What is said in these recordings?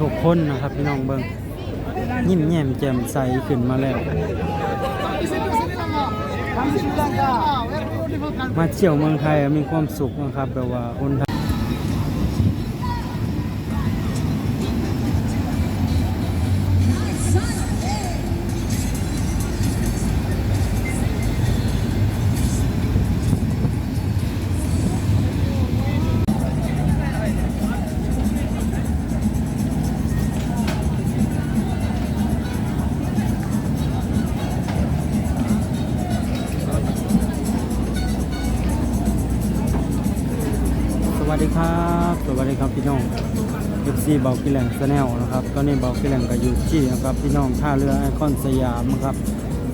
ทุกคนนะครับพี่น้องเบิ้งยิ้มแย้มแจ่มใสขึ้นมาแล้ว มาเที่ยวเมืองไทยมีความสุขนะครับแบบว่าคนไทย FC เบากิแหลงแนลนะครับตอนนี้เบากิแหลงก็อยู่ที่นะครับพี่น้องท่าเรือไอคอนสยามนะครับ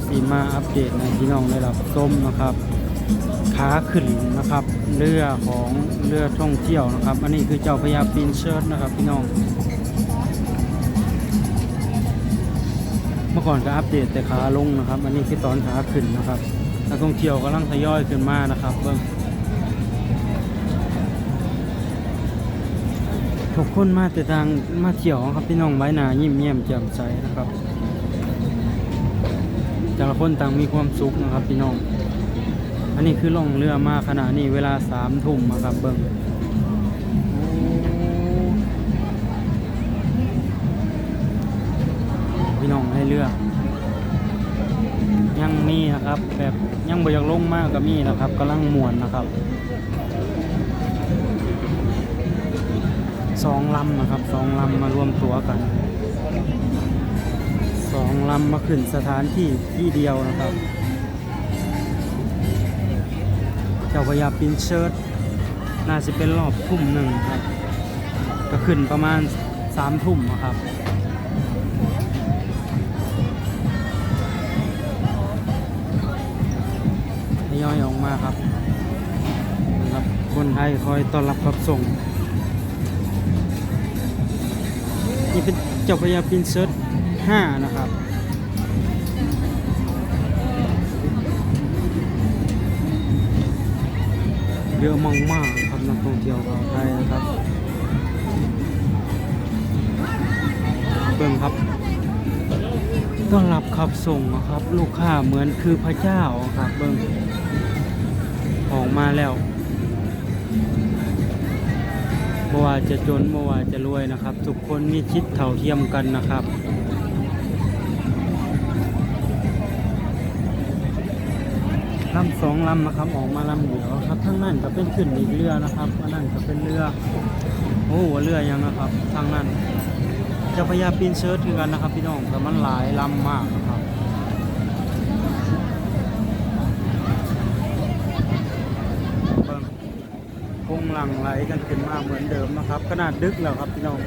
สีมาอัปเดตในพี่น้องได้รับชมนะครับขาขึ้นนะครับเรือของเรือท่องเที่ยวนะครับ อันนี้คือเจ้าพระยาปรินเชิร์นะครับ พี่น้อง เมื่อก่อนก็อัปเดตแต่ขาลงนะครับ อันนี้คือตอนขาขึ้นนะครับนักท่องเที่ยวกำลังทยอยขึ้นมานะครับเบิ่ง ทุกคนมาแต่ทางมาเที่ยวครับพี่น้องไว้นายิ้มแย้มแจ่มใสนะครับ แต่ละคนต่างมีความสุขนะครับพี่น้อง อันนี้คือล่องเรือมาขณะนี้เวลาสามทุ่มนะครับเบิ่งพี่น้องให้เรือยังมีนะครับแบบยังบ่อยากลงมากก็มีนะครับกำลังมวนนะครับ สองลำนะครับสองลำมารวมตัวกันสองลำมาขึ้นสถานที่ที่เดียวนะครับ เจ้าพยาปินเชิร์ตน่าจะเป็นรอบทุ่มหนึ่งครับก็ขึ้นประมาณสามทุ่มนะครับทยอยออกมาครับครับคนไทยคอยต้อนรับรับส่ง นี่เป็นเจ้าพระยาปรินเซสห้านะครับเยอะมากมากครับนักท่องเที่ยวชาวไทยนะครับเบิ่งครับต้อนรับขับส่งนะครับ ลูกค้าเหมือนคือพระเจ้าครับเบิ่งออกมาแล้ว บ่ว่าจะจนบ่ว่าจะรวยนะครับ ทุกคนมีชิดเท่าเทียมกันนะครับลำสองลำนะครับออกมาลำเดียวครับทั้งนั้นก็เป็นขึ้นอีกเรือนะครับอันนั้นก็เป็นเรือโอ้เรือยังนะครับทางนั้นจะพยายามปีนเชิร์ตคือกันนะครับ พี่น้องแต่มันหลายลำมาก งหลังไหลกันขึ้นมาเหมือนเดิมนะครับ ขนาดดึกแล้วครับพี่น้อง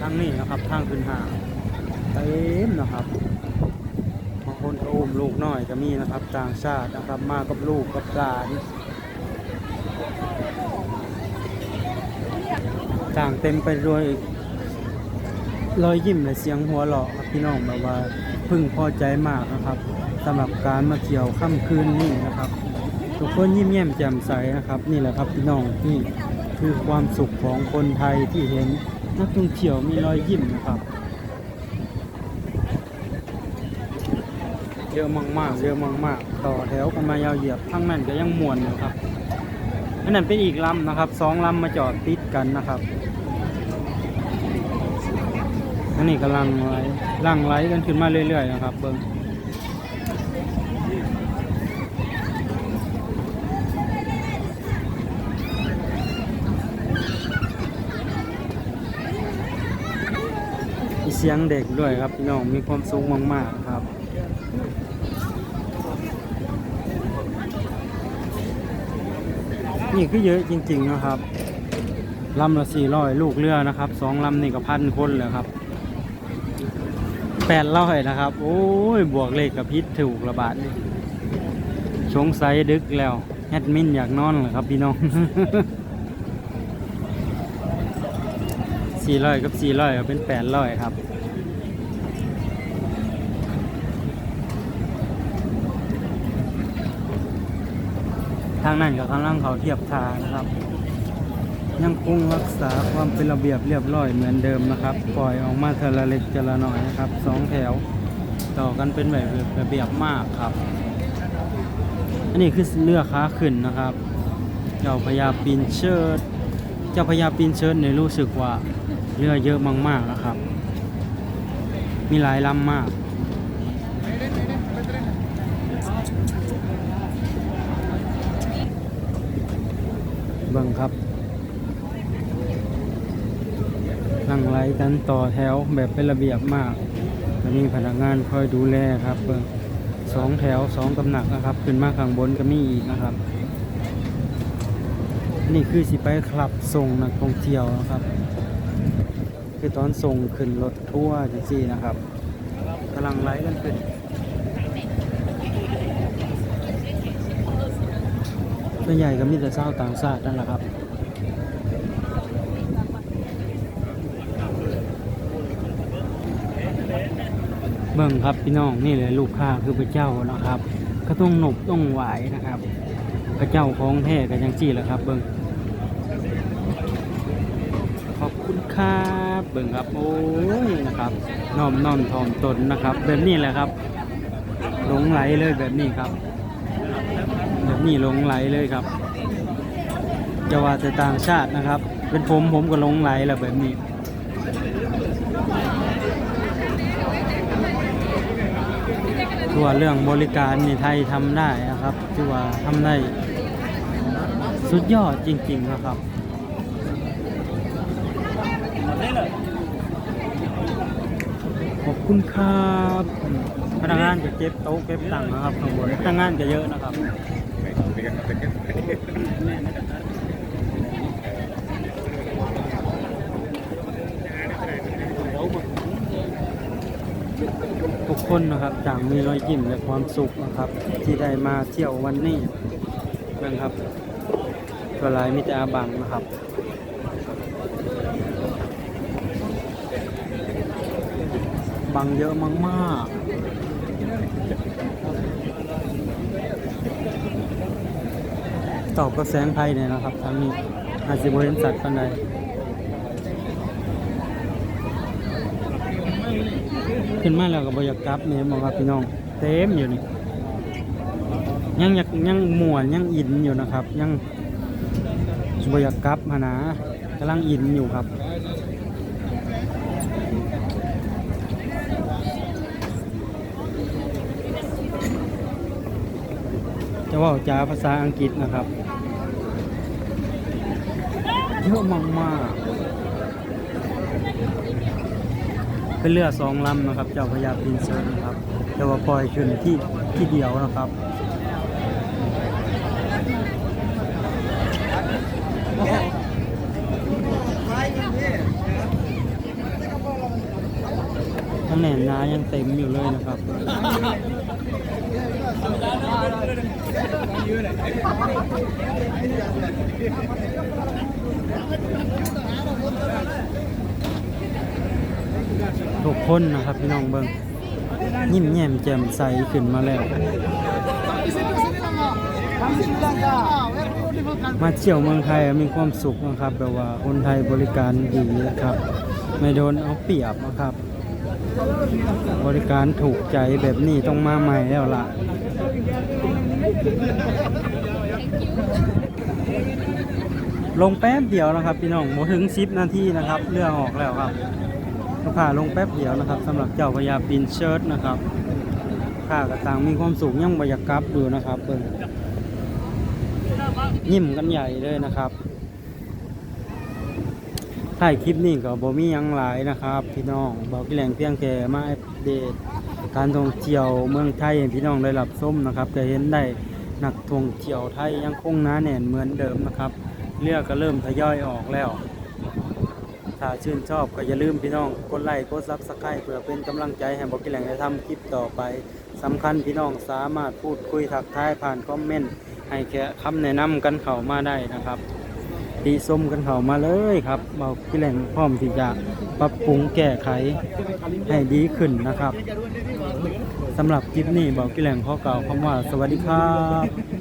ทางนี้นะครับทางขึ้นหาเต็มนะครับบางคนก็อุ้มลูกน้อยก็มีนะครับต่างชาตินะครับมากับลูกกับหลานต่างเต็มไปด้วยรอยยิ้มและเสียงหัวเราะครับพี่น้องแบบว่าพึงพอใจมากนะครับสำหรับการมาเที่ยวค่ำคืนนี้นะครับ ทุกคนยิ้มแย้มแจ่มใสนะครับ นี่แหละครับพี่น้องนี่คือความสุขของคนไทยที่เห็นนักท่องเที่ยวมีรอยยิ้มนะครับเยอะมากๆเยอะมากๆ ต่อแถวกันมายาวเหยียบทั้งนั้นก็ยังมวนอยู่ครับอันนั้นเป็นอีกลำนะครับสองลำมาจอดติดกันนะครับอันนี้กำลังไหลลังไหลกันขึ้นมาเรื่อยๆนะครับเบิ้ง สียงเด็กด้วยครับพี่น้องมีความสูงมากๆครับนี่ก็เยอะจริงๆนะครับลำละสี่ร้อยลูกเรือนะครับสองลำนี่ก็พันคนเลยครับแปดร้อยนะครับ โอ้ยบวกเลขกับพิษถูกระบาดนี่สงสัยดึกแล้วแอดมินอยากนอนเหรอครับพี่น้องสี่ร้อยกับสี่ร้อยเป็นแปดร้อยครับ ทางนั้นกับข้างล่างเขาเทียบทานะครับ ยังคงรักษาความเป็นระเบียบเรียบร้อยเหมือนเดิมนะครับ ปล่อยออกมาเทอละเล็กเทละน้อยนะครับสองแถวต่อกันเป็นแบบระเบียบมากครับ อันนี้คือเรือค้าขึ้นนะครับ เจ้าพญาปีนเชิด เจ้าพญาปีนเชิดเนี่ยรู้สึกว่าเรือเยอะมากๆนะครับ มีหลายลำมาก เบิ่งครับ นั่งไล่กันต่อแถวแบบเป็นระเบียบมากจะมีพนักงานคอยดูแลครับเบิ่งสองแถวสองตำหนักนะครับ ขึ้นมาข้างบนก็มีอีกนะครับ นี่คือสิไปคลับส่งนักท่องเที่ยวนะครับ คือตอนส่งขึ้นรถทั่วจริงๆนะครับกำลังไล่กันขึ้น วนใหญ่ก็มีแต่เศร้าต่างชาตินั่นแหละครับเบิ่งครับพี่น้องนี่เลยลูกค้าคือพระเจ้านะครับก็ต้องหนบต้องไหวนะครับ พระเจ้าของแท้กันยังจี้แหละครับ เบิ่งขอบคุณครับเบิ่งครับโอ้ยนะครับน้อมน้อมถ่อมตนนะครับ แบบนี้แหละครับ หลงไหลเลยแบบนี้ครับ แบบนี้หลงไหลเลยครับจะว่าแต่ต่างชาตินะครับ เป็นผมผมก็หลงไหลแหละแบบนี้ตัวาเรื่องบริการในไทยทำได้นะครับที่ว่าทำได้สุดยอดจริง ๆ นะครับขอบคุณครับพนักงานจะเก็บโต๊ะเก็บตังค์นะครับข้างบนพนักงานจะเยอะนะครับ ทุกคนนะครับต่างมีรอยยิ้มและความสุขนะครับ ที่ได้มาเที่ยววันนี้นะครับตัวลายมิตรอาบังนะครับ บังเยอะมากๆ ตอบก็แสงไพ่เนี่ยนะครับทางนี้อาจจะบริเวณสัตว์ปันใดขึ้นมาแล้วก็บอยากกลับเนี่ยมองครับพี่น้อง เต็มอยู่นี่ยังอยากยังม่วนยังอินอยู่นะครับ ยังบอยากกลับมานะกำลังอินอยู่ครับจะว่าจาภาษาอังกฤษนะครับ เยอะมากมากเป็นเรือสองลำนะครับ เจ้าพระยาปรินเซนนะครับแต่ว่าปล่อยขึ้นที่ที่เดียวนะครับทั้งแหน่นายังเต็มอยู่เลยนะครับ ทุกคนนะครับพี่น้องเบิงยิ้มแย้มแจ่มใสขึ้นมาแล้ว มาเที่ยวเมืองไทยมีความสุขนะครับแบบว่าคนไทยบริการดีนะครับ ไม่โดนเอาเปรียบนะครับ บริการถูกใจแบบนี้ต้องมาใหม่แล้วล่ะ ลงแป๊บเดียวนะครับพี่น้องโมถึง10นาทีนะครับเรือออกแล้วครับลูกค้าลงแป๊บเดียวนะครับสำหรับเจ้าพญาปินเชิร์ตนะครับค่ากระตังมีความสูงยังบอยากกลับอยู่นะครับเบิ่งยิ้มกันใหญ่เลยนะครับถ่ายคลิปนี้ก็บ่มีหยังหลายนะครับพี่น้องบอกพี่แหล่งเพียงแค่มาอัปเดตการท่องเที่ยวเมืองไทยพี่น้องได้รับชมนะครับจะเห็นได้นักท่องเที่ยวไทยยังคงหนาแน่นเหมือนเดิมนะครับ เรือก็เริ่มทยอยออกแล้ว ถ้าชื่นชอบก็อย่าลืมพี่น้อง กดไลค์กดซับสไครต์เพื่อเป็นกำลังใจให้บอกกิแหล่งได้ทำคลิปต่อไปสำคัญพี่น้องสามารถพูดคุยทักทายผ่านคอมเมนต์ให้แค่คำแนะนำกันเข้ามาได้นะครับดีส้มกันเข้ามาเลยครับบอกกิแหล่งพร้อมที่จะปรับปรุงแก้ไขให้ดีขึ้นนะครับสำหรับคลิปนี้บอกกิแหล่งข้อกล่าวคำว่าสวัสดีครับ